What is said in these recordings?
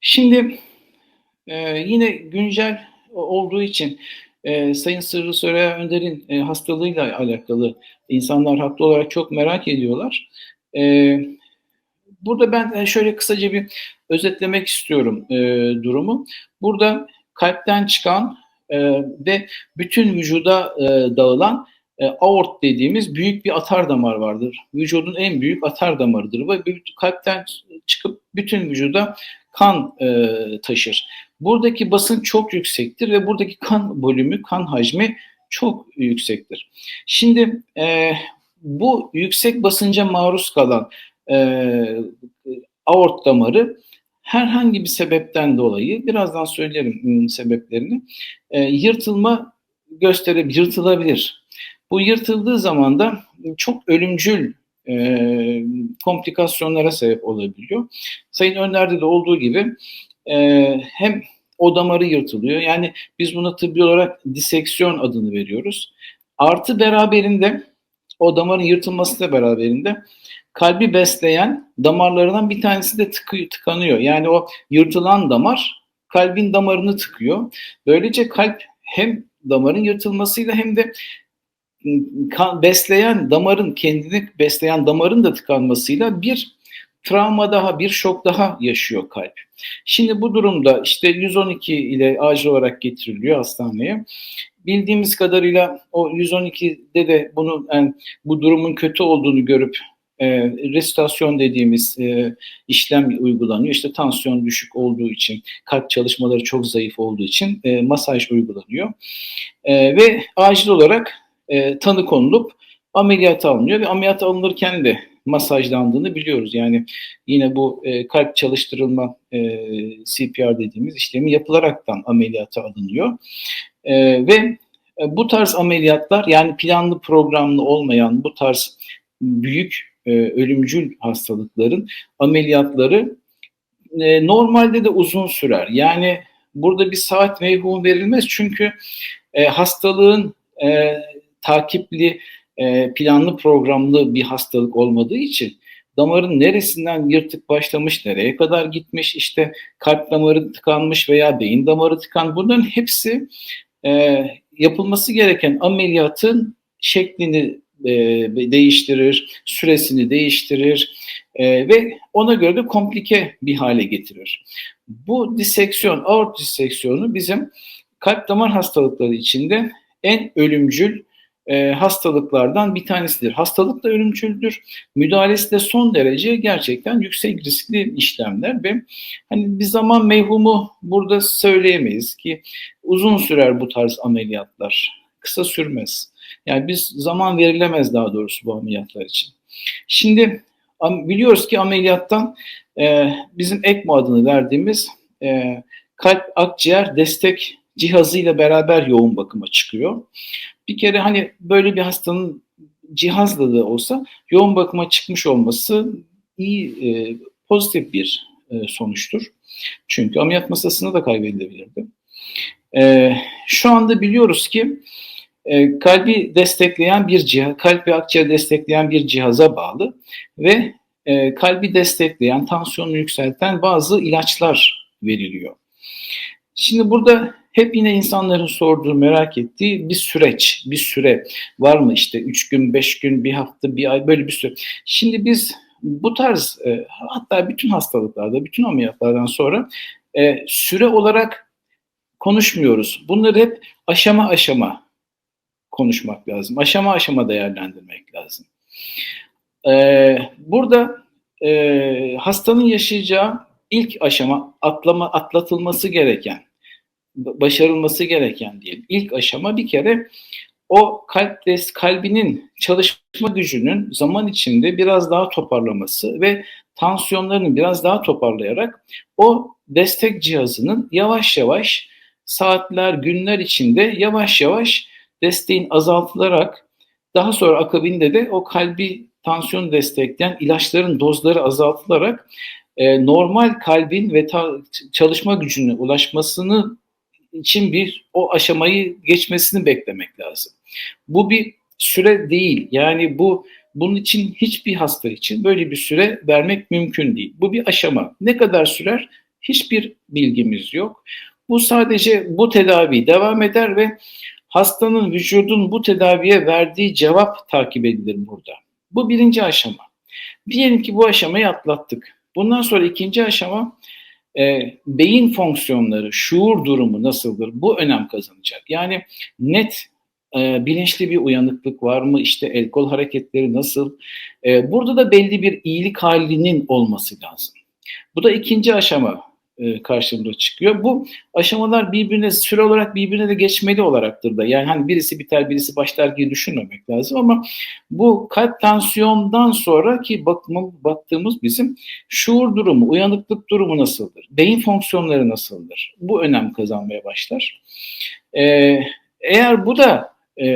Şimdi e, yine güncel olduğu için e, Sayın Sırrı Süreyya Önder'in e, hastalığıyla alakalı insanlar haklı olarak çok merak ediyorlar. E, burada ben e, şöyle kısaca bir özetlemek istiyorum e, durumu. Burada kalpten çıkan e, ve bütün vücuda e, dağılan e, aort dediğimiz büyük bir atar damar vardır. Vücudun en büyük atar damarıdır ve kalpten çıkıp bütün vücuda kan e, taşır. Buradaki basın çok yüksektir ve buradaki kan volümü, kan hacmi çok yüksektir. Şimdi e, bu yüksek basınca maruz kalan e, aort damarı herhangi bir sebepten dolayı, birazdan söylerim sebeplerini, e, yırtılma gösterebilir, yırtılabilir. Bu yırtıldığı zaman da çok ölümcül e, komplikasyonlara sebep olabiliyor. Sayın Önder'de de olduğu gibi e, hem o damarı yırtılıyor. Yani biz buna tıbbi olarak diseksiyon adını veriyoruz. Artı beraberinde o damarın yırtılması da beraberinde kalbi besleyen damarlarından bir tanesi de tıkıyor, tıkanıyor. Yani o yırtılan damar kalbin damarını tıkıyor. Böylece kalp hem damarın yırtılmasıyla hem de kan, besleyen damarın kendini besleyen damarın da tıkanmasıyla bir travma daha, bir şok daha yaşıyor kalp. Şimdi bu durumda işte 112 ile acil olarak getiriliyor hastaneye. Bildiğimiz kadarıyla o 112'de de bunu yani bu durumun kötü olduğunu görüp e, restasyon dediğimiz e, işlem uygulanıyor. İşte tansiyon düşük olduğu için, kalp çalışmaları çok zayıf olduğu için e, masaj uygulanıyor. E, ve acil olarak e, tanı konulup ameliyat alınıyor ve ameliyat alınırken de masajlandığını biliyoruz. Yani yine bu e, kalp çalıştırılma e, CPR dediğimiz işlemi yapılaraktan ameliyata alınıyor. E, ve e, bu tarz ameliyatlar yani planlı programlı olmayan bu tarz büyük e, ölümcül hastalıkların ameliyatları e, normalde de uzun sürer. Yani burada bir saat mevhum verilmez çünkü e, hastalığın e, takipli, e, planlı programlı bir hastalık olmadığı için damarın neresinden yırtık başlamış, nereye kadar gitmiş, işte kalp damarı tıkanmış veya beyin damarı tıkan bunların hepsi e, yapılması gereken ameliyatın şeklini e, değiştirir, süresini değiştirir e, ve ona göre de komplike bir hale getirir. Bu diseksiyon, aort diseksiyonu bizim kalp damar hastalıkları içinde en ölümcül e, hastalıklardan bir tanesidir. Hastalık da ölümcüldür. Müdahalesi de son derece gerçekten yüksek riskli işlemler ve hani bir zaman mevhumu burada söyleyemeyiz ki uzun sürer bu tarz ameliyatlar. Kısa sürmez. Yani biz zaman verilemez daha doğrusu bu ameliyatlar için. Şimdi biliyoruz ki ameliyattan e, bizim ECMO adını verdiğimiz e, kalp akciğer destek cihazıyla beraber yoğun bakıma çıkıyor. Bir kere hani böyle bir hastanın cihazla da olsa yoğun bakıma çıkmış olması iyi, e, pozitif bir e, sonuçtur. Çünkü ameliyat masasında da kaybedilebilirdi. E, şu anda biliyoruz ki e, kalbi destekleyen bir cihaz, kalp ve akciğer destekleyen bir cihaza bağlı ve e, kalbi destekleyen, tansiyonu yükselten bazı ilaçlar veriliyor. Şimdi burada hep yine insanların sorduğu, merak ettiği bir süreç, bir süre var mı işte 3 gün, 5 gün, bir hafta, bir ay böyle bir süre. Şimdi biz bu tarz e, hatta bütün hastalıklarda, bütün ameliyatlardan sonra e, süre olarak konuşmuyoruz. Bunları hep aşama aşama konuşmak lazım. Aşama aşama değerlendirmek lazım. E, burada e, hastanın yaşayacağı ilk aşama atlama atlatılması gereken başarılması gereken diyelim. İlk aşama bir kere o kalp kalbinin çalışma gücünün zaman içinde biraz daha toparlaması ve tansiyonlarını biraz daha toparlayarak o destek cihazının yavaş yavaş saatler, günler içinde yavaş yavaş desteğin azaltılarak daha sonra akabinde de o kalbi tansiyon destekleyen ilaçların dozları azaltılarak e, normal kalbin ve ta, çalışma gücüne ulaşmasını için bir o aşamayı geçmesini beklemek lazım. Bu bir süre değil. Yani bu bunun için hiçbir hasta için böyle bir süre vermek mümkün değil. Bu bir aşama. Ne kadar sürer? Hiçbir bilgimiz yok. Bu sadece bu tedavi devam eder ve hastanın vücudun bu tedaviye verdiği cevap takip edilir burada. Bu birinci aşama. Diyelim ki bu aşamayı atlattık. Bundan sonra ikinci aşama e, beyin fonksiyonları, şuur durumu nasıldır? Bu önem kazanacak. Yani net e, bilinçli bir uyanıklık var mı? İşte el kol hareketleri nasıl? E, burada da belli bir iyilik halinin olması lazım. Bu da ikinci aşama e, karşımıza çıkıyor. Bu aşamalar birbirine süre olarak birbirine de geçmeli olaraktır da. Yani hani birisi biter birisi başlar gibi düşünmemek lazım ama bu kalp tansiyondan sonraki bakma, baktığımız bizim şuur durumu, uyanıklık durumu nasıldır? Beyin fonksiyonları nasıldır? Bu önem kazanmaya başlar. Ee, eğer bu da e,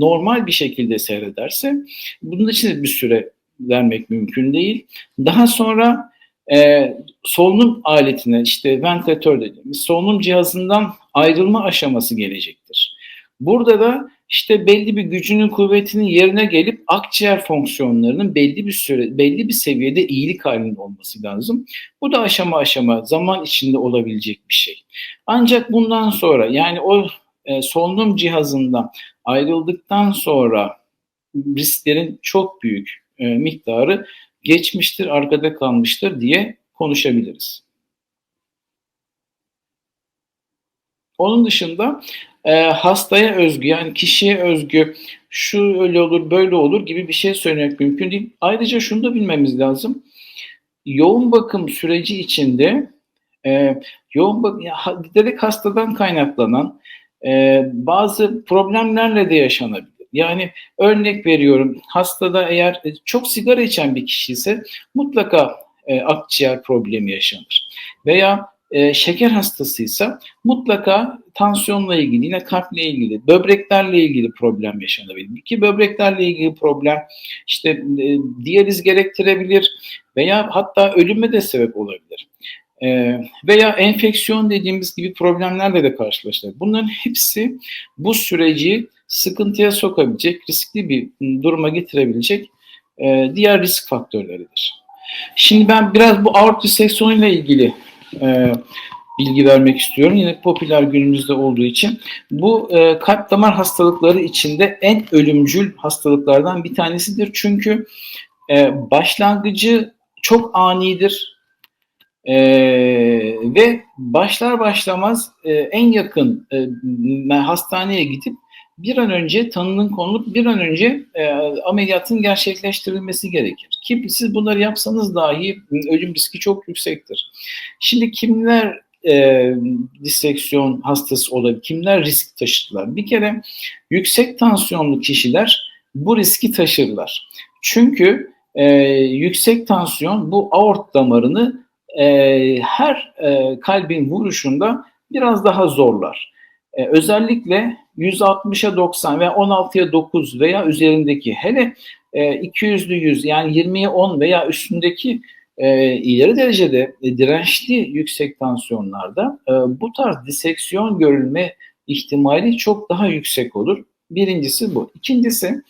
normal bir şekilde seyrederse bunun için bir süre vermek mümkün değil. Daha sonra e, solunum aletine işte ventilatör dediğimiz solunum cihazından ayrılma aşaması gelecektir. Burada da işte belli bir gücünün kuvvetinin yerine gelip akciğer fonksiyonlarının belli bir süre belli bir seviyede iyilik halinde olması lazım. Bu da aşama aşama zaman içinde olabilecek bir şey. Ancak bundan sonra yani o e, solunum cihazından ayrıldıktan sonra risklerin çok büyük e, miktarı geçmiştir, arkada kalmıştır diye konuşabiliriz. Onun dışında e, hastaya özgü yani kişiye özgü şu öyle olur böyle olur gibi bir şey söylemek mümkün değil. Ayrıca şunu da bilmemiz lazım. Yoğun bakım süreci içinde e, yoğun bakım giderek hastadan kaynaklanan e, bazı problemlerle de yaşanabilir. Yani örnek veriyorum hastada eğer e, çok sigara içen bir kişi ise mutlaka e, akciğer problemi yaşanır. Veya e, şeker hastasıysa mutlaka tansiyonla ilgili, yine kalple ilgili, böbreklerle ilgili problem yaşanabilir. Ki böbreklerle ilgili problem işte e, diyaliz gerektirebilir veya hatta ölüme de sebep olabilir. E, veya enfeksiyon dediğimiz gibi problemlerle de karşılaşılır. Bunların hepsi bu süreci sıkıntıya sokabilecek, riskli bir duruma getirebilecek e, diğer risk faktörleridir. Şimdi ben biraz bu aort diseksiyonu ile ilgili e, bilgi vermek istiyorum. Yine popüler günümüzde olduğu için. Bu e, kalp damar hastalıkları içinde en ölümcül hastalıklardan bir tanesidir. Çünkü e, başlangıcı çok anidir. E, ve başlar başlamaz e, en yakın e, hastaneye gidip bir an önce tanının konulup bir an önce e, ameliyatın gerçekleştirilmesi gerekir. Ki siz bunları yapsanız dahi ölüm riski çok yüksektir. Şimdi kimler e, diseksiyon hastası olabilir? Kimler risk taşırlar? Bir kere yüksek tansiyonlu kişiler bu riski taşırlar. Çünkü e, yüksek tansiyon bu aort damarını e, her e, kalbin vuruşunda biraz daha zorlar. E, özellikle 160'a 90 ve 16'ya 9 veya üzerindeki hele e, 200'lü 100 yani 20'ye 10 veya üstündeki e, ileri derecede e, dirençli yüksek tansiyonlarda e, bu tarz diseksiyon görülme ihtimali çok daha yüksek olur. Birincisi bu. İkincisi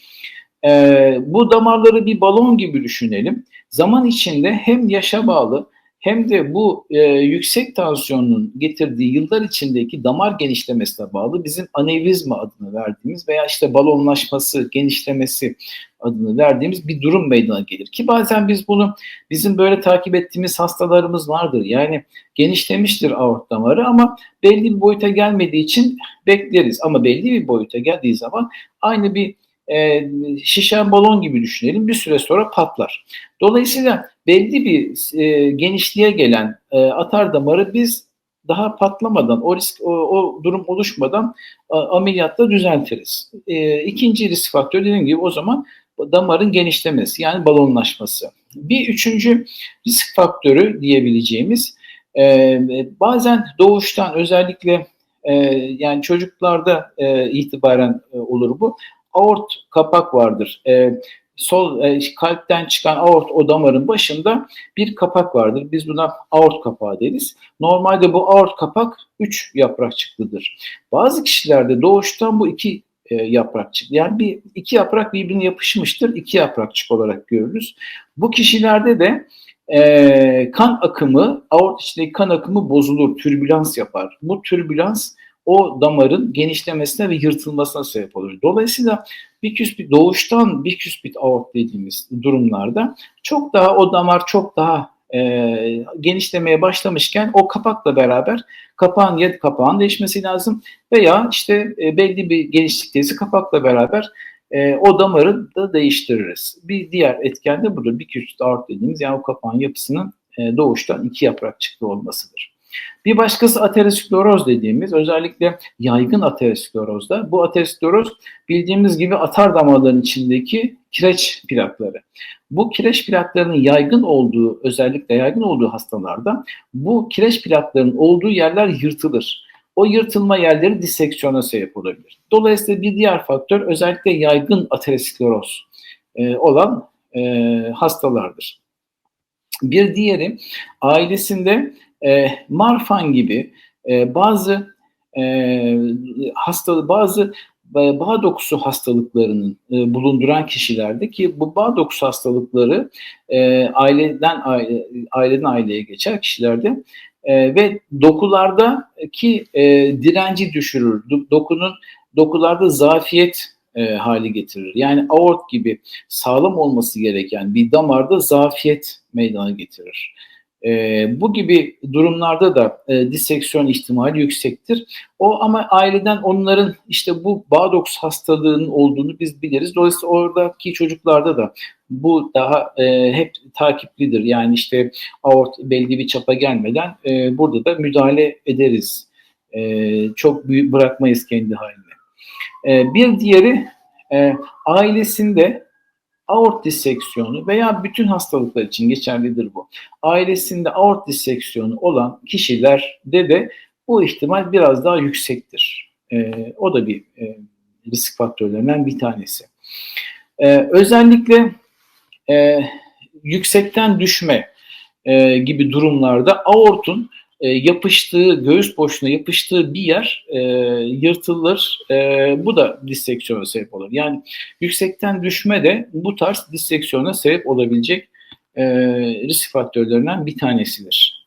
bu damarları bir balon gibi düşünelim. Zaman içinde hem yaşa bağlı hem de bu e, yüksek tansiyonun getirdiği yıllar içindeki damar genişlemesine bağlı bizim anevrizma adını verdiğimiz veya işte balonlaşması, genişlemesi adını verdiğimiz bir durum meydana gelir. Ki bazen biz bunu bizim böyle takip ettiğimiz hastalarımız vardır. Yani genişlemiştir aort damarı ama belli bir boyuta gelmediği için bekleriz. Ama belli bir boyuta geldiği zaman aynı bir e, şişen balon gibi düşünelim bir süre sonra patlar. Dolayısıyla belli bir e, genişliğe gelen e, atar damarı biz daha patlamadan, o risk, o, o durum oluşmadan a, ameliyatta düzeltiriz. E, ikinci risk faktörü dediğim gibi o zaman damarın genişlemesi yani balonlaşması. Bir üçüncü risk faktörü diyebileceğimiz e, bazen doğuştan özellikle e, yani çocuklarda e, itibaren e, olur bu aort kapak vardır. E, sol e, kalpten çıkan aort o damarın başında bir kapak vardır. Biz buna aort kapağı deriz. Normalde bu aort kapak 3 yaprakçıklıdır. Bazı kişilerde doğuştan bu iki e, yaprakçık. Yani bir iki yaprak birbirine yapışmıştır. iki yaprakçık olarak görürüz. Bu kişilerde de e, kan akımı, aort içindeki kan akımı bozulur, türbülans yapar. Bu türbülans o damarın genişlemesine ve yırtılmasına sebep olur. Dolayısıyla biküspit doğuştan biküspit aort dediğimiz durumlarda çok daha o damar çok daha e, genişlemeye başlamışken o kapakla beraber kapağın ya kapağın değişmesi lazım veya işte e, belli bir genişlikteyse kapakla beraber e, o damarı da değiştiririz. Bir diğer etken de budur. Biküspit aort dediğimiz yani o kapağın yapısının e, doğuştan iki yaprakçıklı olmasıdır. Bir başkası ateroskleroz dediğimiz özellikle yaygın aterosklerozda. Bu ateroskleroz bildiğimiz gibi atar damarların içindeki kireç plakları. Bu kireç plaklarının yaygın olduğu, özellikle yaygın olduğu hastalarda bu kireç plaklarının olduğu yerler yırtılır. O yırtılma yerleri diseksiyona sebep olabilir. Dolayısıyla bir diğer faktör özellikle yaygın ateroskleroz e, olan e, hastalardır. Bir diğeri ailesinde e, Marfan gibi e, bazı e, bazı e, bağ dokusu hastalıklarının bulunduran kişilerde ki bu bağ dokusu hastalıkları aileden aile, aileden aileye geçer kişilerde ve dokulardaki e, direnci düşürür. Dokunun dokularda zafiyet e, hali getirir. Yani aort gibi sağlam olması gereken bir damarda zafiyet meydana getirir. E, bu gibi durumlarda da e, diseksiyon ihtimali yüksektir. O ama aileden onların işte bu Bağdoks hastalığının olduğunu biz biliriz. Dolayısıyla oradaki çocuklarda da bu daha e, hep takiplidir. Yani işte aort belli bir çapa gelmeden e, burada da müdahale ederiz. E, çok büyük bırakmayız kendi haline. E, bir diğeri e, ailesinde aort diseksiyonu veya bütün hastalıklar için geçerlidir bu. Ailesinde aort diseksiyonu olan kişilerde de bu ihtimal biraz daha yüksektir. E, o da bir e, risk faktörlerinden bir tanesi. E, özellikle e, yüksekten düşme e, gibi durumlarda aortun e, yapıştığı, göğüs boşluğuna yapıştığı bir yer e, yırtılır. E, bu da diseksiyona sebep olur. Yani yüksekten düşme de bu tarz diseksiyona sebep olabilecek e, risk faktörlerinden bir tanesidir.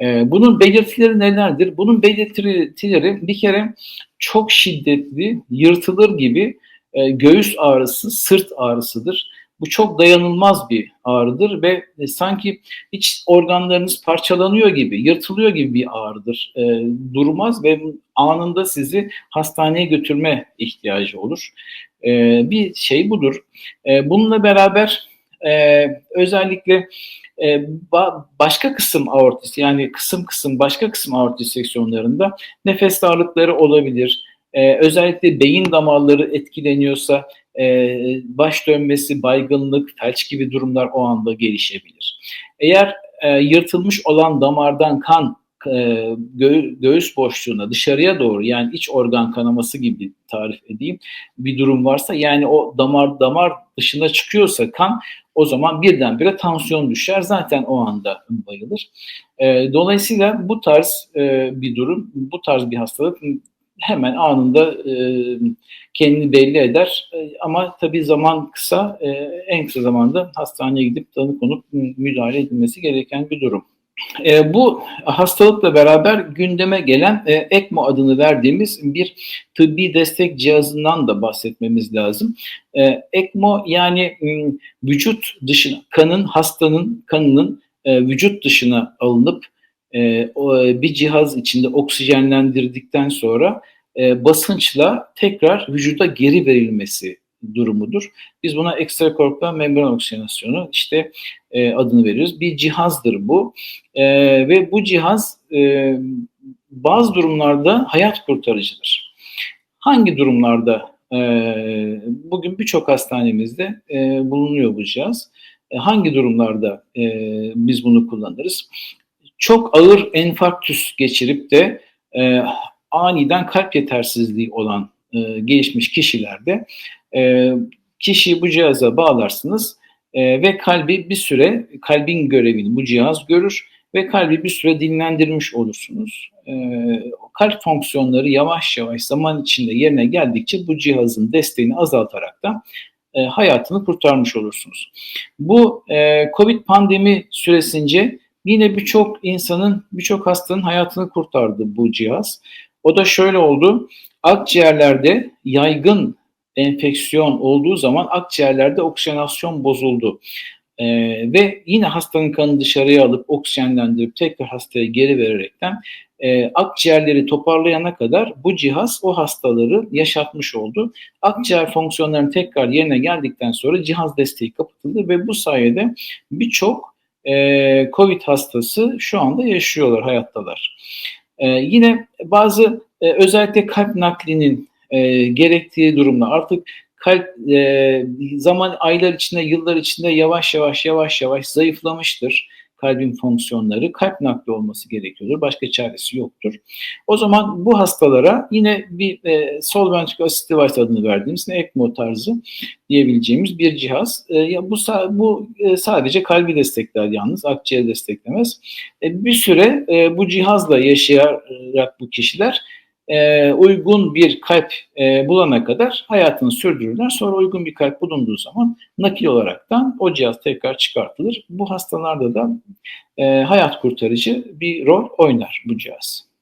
E, bunun belirtileri nelerdir? Bunun belirtileri bir kere çok şiddetli, yırtılır gibi e, göğüs ağrısı, sırt ağrısıdır bu çok dayanılmaz bir ağrıdır ve e, sanki iç organlarınız parçalanıyor gibi, yırtılıyor gibi bir ağrıdır. E, durmaz ve anında sizi hastaneye götürme ihtiyacı olur. E, bir şey budur. E, bununla beraber e, özellikle e, başka kısım aortis yani kısım kısım başka kısım aortis seksiyonlarında nefes darlıkları olabilir. Ee, özellikle beyin damarları etkileniyorsa e, baş dönmesi, baygınlık, felç gibi durumlar o anda gelişebilir. Eğer e, yırtılmış olan damardan kan e, gö- göğüs boşluğuna dışarıya doğru yani iç organ kanaması gibi tarif edeyim bir durum varsa yani o damar damar dışına çıkıyorsa kan o zaman birdenbire tansiyon düşer zaten o anda bayılır. E, dolayısıyla bu tarz e, bir durum bu tarz bir hastalık hemen anında e, kendini belli eder. E, ama tabii zaman kısa, e, en kısa zamanda hastaneye gidip tanı konup müdahale edilmesi gereken bir durum. E, bu hastalıkla beraber gündeme gelen e, ECMO adını verdiğimiz bir tıbbi destek cihazından da bahsetmemiz lazım. E, ECMO yani vücut dışına, kanın, hastanın kanının e, vücut dışına alınıp e, bir cihaz içinde oksijenlendirdikten sonra e, basınçla tekrar vücuda geri verilmesi durumudur. Biz buna ekstrakorpüler membran oksijenasyonu işte e, adını veriyoruz. Bir cihazdır bu e, ve bu cihaz e, bazı durumlarda hayat kurtarıcıdır. Hangi durumlarda? E, bugün birçok hastanemizde e, bulunuyor bu cihaz. E, hangi durumlarda e, biz bunu kullanırız? Çok ağır enfarktüs geçirip de e, aniden kalp yetersizliği olan e, gelişmiş kişilerde e, kişiyi bu cihaza bağlarsınız e, ve kalbi bir süre kalbin görevini bu cihaz görür ve kalbi bir süre dinlendirmiş olursunuz. E, kalp fonksiyonları yavaş yavaş zaman içinde yerine geldikçe bu cihazın desteğini azaltarak da e, hayatını kurtarmış olursunuz. Bu e, Covid pandemi süresince yine birçok insanın, birçok hastanın hayatını kurtardı bu cihaz. O da şöyle oldu. Akciğerlerde yaygın enfeksiyon olduğu zaman akciğerlerde oksijenasyon bozuldu. Ee, ve yine hastanın kanını dışarıya alıp oksijenlendirip tekrar hastaya geri vererekten e, akciğerleri toparlayana kadar bu cihaz o hastaları yaşatmış oldu. Akciğer fonksiyonlarının tekrar yerine geldikten sonra cihaz desteği kapatıldı ve bu sayede birçok e, COVID hastası şu anda yaşıyorlar, hayattalar. E, yine bazı e, özellikle kalp naklinin e, gerektiği durumda artık kalp e, zaman aylar içinde, yıllar içinde yavaş yavaş yavaş yavaş zayıflamıştır kalbin fonksiyonları. Kalp nakli olması gerekiyordur. Başka çaresi yoktur. O zaman bu hastalara yine bir e, sol ventriküler assist device adını verdiğimiz ECMO tarzı diyebileceğimiz bir cihaz. E, ya bu bu e, sadece kalbi destekler yalnız, akciğeri desteklemez. E, bir süre e, bu cihazla yaşayarak bu kişiler e, uygun bir kalp e, bulana kadar hayatını sürdürürler. Sonra uygun bir kalp bulunduğu zaman nakil olaraktan o cihaz tekrar çıkartılır. Bu hastalarda da e, hayat kurtarıcı bir rol oynar bu cihaz.